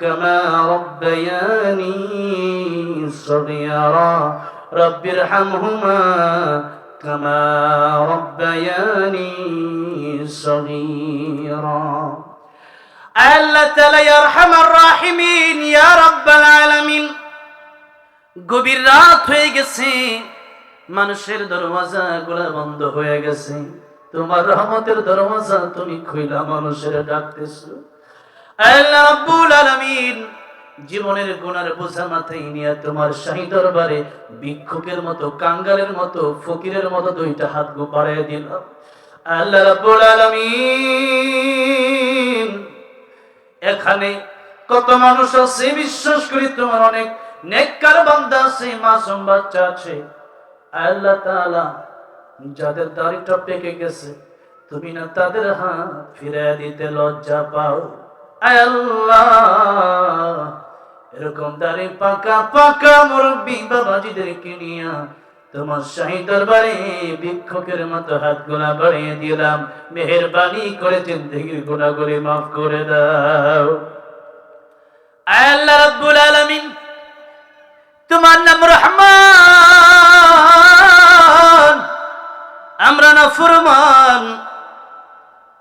كما ربياني صغيرا رب ارحمهما كما ربياني صغيرا আল্লাহ তালা ইয়ারহামার রাহিমিন ইয়া রাব্বাল আলামিন গভীর রাত হয়ে গেছে মানুষের দরওয়াজা গুলা বন্ধ হয়ে গেছে তোমার রহমতের দরওয়াজা তুমি খুইলা মানুষের ডাকতেছো জীবনের গুনার বোঝা মাথায় নিয়ে তোমার শাহী দরবারে ভিক্ষুকের মতো, কাঙ্গালের মতো, ফকিরের মতো দুইটা হাত গো বাড়ায় দিলাম আল্লাহ রাব্বুল আলামিন, এখানে কত মানুষ আছে, বিশ্বাস করি তোমার অনেক নেককার বান্দা আছে, মাসুম বাচ্চা আছে। আল্লাহ তাআলা যাদের দাড়িটা পেকে গেছে, তুমি না তাদের হাত ফিরে দিতে লজ্জা পাও। এরকম দাড়ি পাকা পাকা মুরব্বী বাবাজিদেরকে নিয়া তোমার শাহী দরবারে মতো হাত গোলা বাড়িয়ে দিলাম। মেহরবানি করে জিন্দগির গুণাগুলি মাফ করে দাও। আল্লাহ রাব্বুল আলামিন, তোমার নাম রহমান। আমরা না ফুরমান।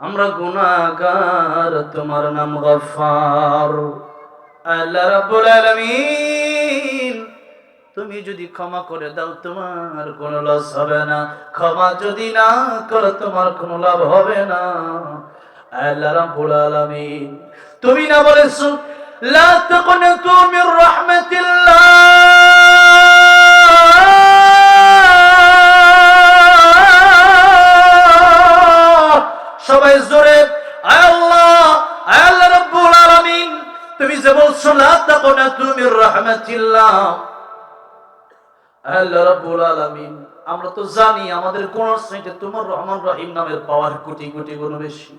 আমরা গুনাহগার, তোমার নাম গফফার। আল্লাহ রাব্বুল আলামিন, তুমি যদি ক্ষমা করে দাও, তোমার কোনো লস হবে না। ক্ষমা যদি না করো, তোমার কোনো লাভ হবে না। আল্লাহ রাব্বুল আলামিন, তুমি না বলেছ, লা তাকনাতু মির আমরা তো জানি আমাদের কোন শ্রেণীতে তোমার রহমান রহিম নামের পাওয়ার কোটি কোটি গুণ বেশি।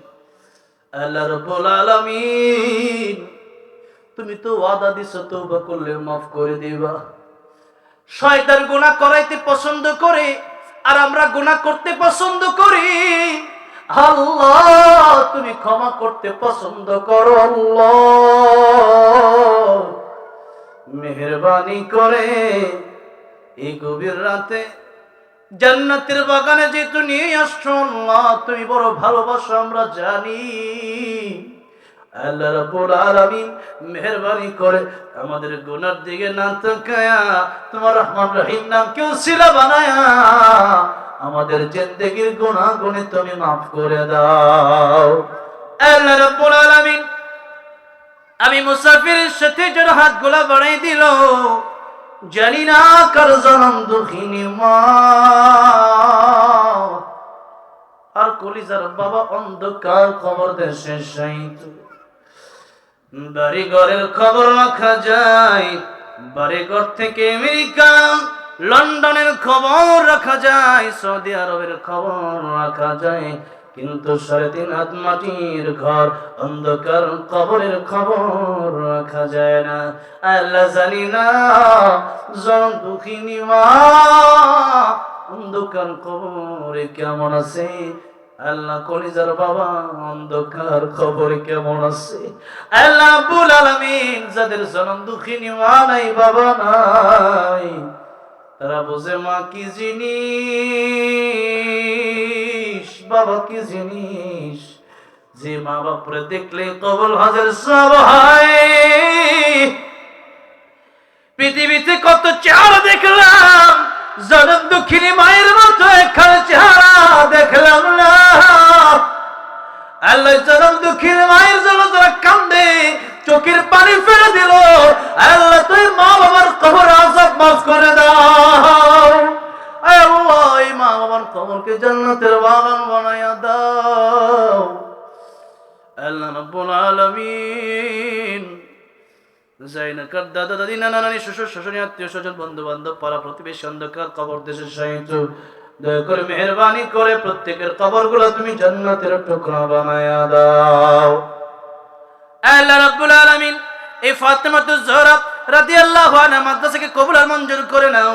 আল্লাহ রাব্বুল আলামিন, তুমি তো ওয়াদা দিছো, তওবা করলে মাফ করে দিবা। শয়তান গুনাহ করাইতে পছন্দ করে, আর আমরা গুনাহ করতে পছন্দ করি। আল্লাহ, তুমি ক্ষমা করতে পছন্দ করো আল্লাহ। মেহরবানি করে। এই গভীর রাতে জান্নাতের বাগানে যেহেতু নিয়ে আসছো আল্লাহ, তুমি বড় ভালোবাসো, আমরা জানি। আল্লাহ রাব্বুল আলামিন মেহেরবানি করে আমাদের গুনার দিকে না তাকায়া তোমার রহমান রহিম নাম কেউ শিলা বানায়া আমাদের জিন্দেগির গুনে তুমি মাফ করে দাও। আল্লাহ রাব্বুল আলামিন আমি মুসাফিরের সাথে যার হাত গোলা বাড়াই দিল। জানি না কার জনম দুঃখিনী মা। আর কলিজার বাবা অন্ধকার খবর দেশে সাইত বাড়ি ঘরের খবর রাখা যায়। বাড়ি ঘর থেকে আমেরিকা, লন্ডনের খবর রাখা যায়। সৌদি আরবের খবর রাখা যায়। কিন্তু সাড়ে তিন হাত মাটির ঘর, অন্ধকার কবরের খবর রাখা যায় না। আল্লাহ জানি না জন দুঃখিনী মা, অন্ধকার কবরে কেমন আছে? আল্লাহ কলিজার বাবা, অন্ধকার খবর কেমন আছে? আল্লাহ আব্বুল আলামিন যাদের জনম দুঃখিনী মা নাই, বাবা নাই, তারা বোঝে মা কি জিনিস? বাবা কি জিনিস? যে মা বাপরে দেখলে কবল হাজার সব পৃথিবীতে কত চেহারা দেখলাম, জনম দুঃখিনী মায়ের মতো একখানে চেহারা দেখলাম না। আল্লাহ জনম দুঃখীর মায়ের জন্য যারা কান্দে, চোখের পানি ফেলে দিল শাহিনকার দাদা, দাদি, নানা, নানি, শ্বশুর শ্বশুর আত্মীয় স্বজন বন্ধু বান্ধব পাড়া প্রতিবেশী অন্ধকার কবর দেশের সহিত দয়া করে মেহরবানি করে প্রত্যেকের কবরগুলো তুমি জান্নাতের টুকরা বানায়া দাও। আল্লাহ রাব্বুল আলামিন এই ফাতেমাতুজ জোহরা রাদিয়াল্লাহু আনহা মাদ্রাসাকে কবুল আর মঞ্জুর করে নাও।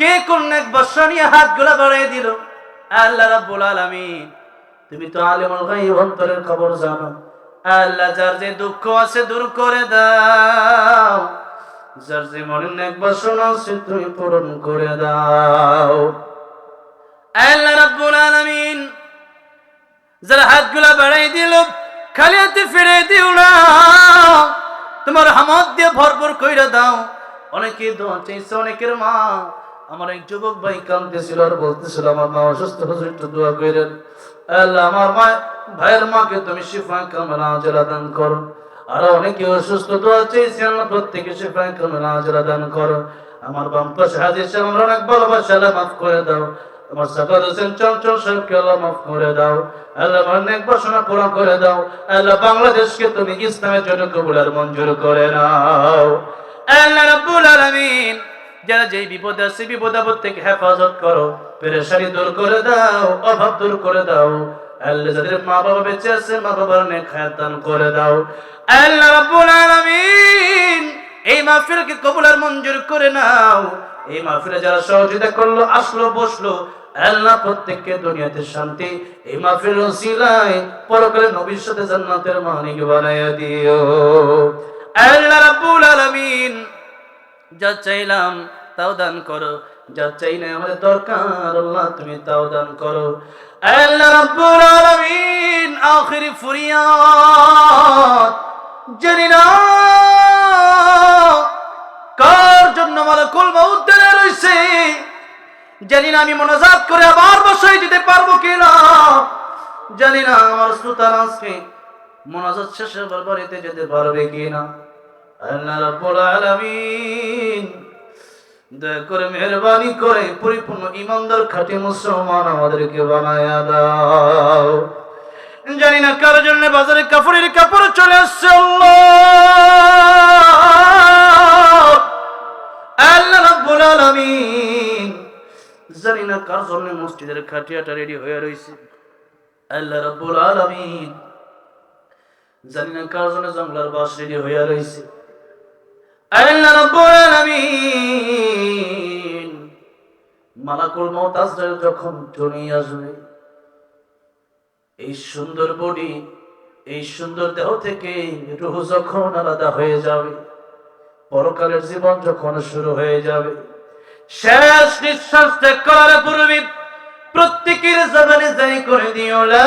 কে কোন এক বর্ষা নিয়ে হাত হাতগুলা বাড়াই দিল? আল্লাহ রাব্বুল আলামিন। তুমি তো আলিমুল গায়ব, অন্তরের খবর জানো। আল্লাহ যার যে দুঃখ আছে দূর করে দাও। যার যে মনের এক বাসনা আছে তুমি পূরণ করে দাও। আল্লাহ রাব্বুল আলামিন যারা হাতগুলা বাড়াই দিল, খালি হাতে ফিরে দিও না। তোমার হামত দিয়ে ভরপুর কইরা দাও। অনেকে দোয়া চাইছে, অনেকের মা আমার এক যুবক ভাই কাঁদতেছিল আর বলতেছিল, আমার মা অসুস্থ, হুজুর, একটু দোয়া কইরেন। আল্লাহ আমার মা, ভাইয়ের মাকে তুমি শিফা কামলা আজরা দান করো। আর অনেকে অসুস্থ, দোয়া চাইছে আল্লাহ প্রত্যেকে শিফা কামলা আজরা দান করো। আমার বাম পাশে হাজির সাহেব, আমরা অনেক ভালোবাসা, আল্লাহ মাফ করে দাও। তোমার সাকার হোসেন চঞ্চল সাহেবকে আল্লাহ মাফ করে দাও। আল্লাহ আমার অনেক বাসনা পূরণ করে দাও। আল্লাহ বাংলাদেশকে তুমি ইসলামের জন্য কবুলার মঞ্জুর করে নাও। আল্লাহ রাব্বুল আলামিন যারা যেই বিপদ আছে বিপদ আপদ থেকে হেফাজত করো। পেরেশানি দূর করে দাও, অভাব দূর করে দাও। আল্লাহ যাদের মা বাবা বেঁচে আছে মা বাবার নেক হায়াত দান করে দাও। আল্লাহ রাব্বুল আলামিন, এই মাহফিলকে কবুল আর মঞ্জুর করে নাও। এই মাহফিলে যারা সহযোগিতা করল, আসলো, বসল, আল্লাহ প্রত্যেককে দুনিয়াতে শান্তি, এই মাহফিল ওসিলায় পরকালে নবীর সাথে জান্নাতের মালিক বানায়া দিও। আল্লাহ রাব্বুল যা চাইলাম তাও দান করো। যা চাই না আমাদের দরকার, আল্লাহ তুমি তাও দান করো। আল্লাহ রাব্বুল আলামিন আখিরি ফরিয়াদ জানি না কার জন্য মালাকুল মাউত ধরে রইছে? জানি না আমি মনোজাত করে আবার বসাই দিতে পারব কিনা। জানি না আমার শ্রোতার আজকে মনোজাত শেষে বাড়িতে যেতে পারবে কিনা। আলামিন দয়া করে করে পরিপূর্ণ মুসলমান জানি না কার জন্য বাজারে কাপড়ের কাপড় কার জন্য মসজিদের খাটিয়াটা রেডি হয়ে রইছে। আল্লাহ রাব্বুল আলামিন। জানি কার জন্য জঙ্গলার বাস রেডি হয়ে রইছে। যখন টনি আসবে, এই সুন্দর বডি, এই সুন্দর দেহ থেকে রুহ যখন আলাদা হয়ে যাবে, পরকালের জীবন যখন শুরু হয়ে যাবে, শেষ নিঃশ্বাস ত্যাগ করার পূর্বে প্রত্যেকের জবানে যাই করে দিও, লা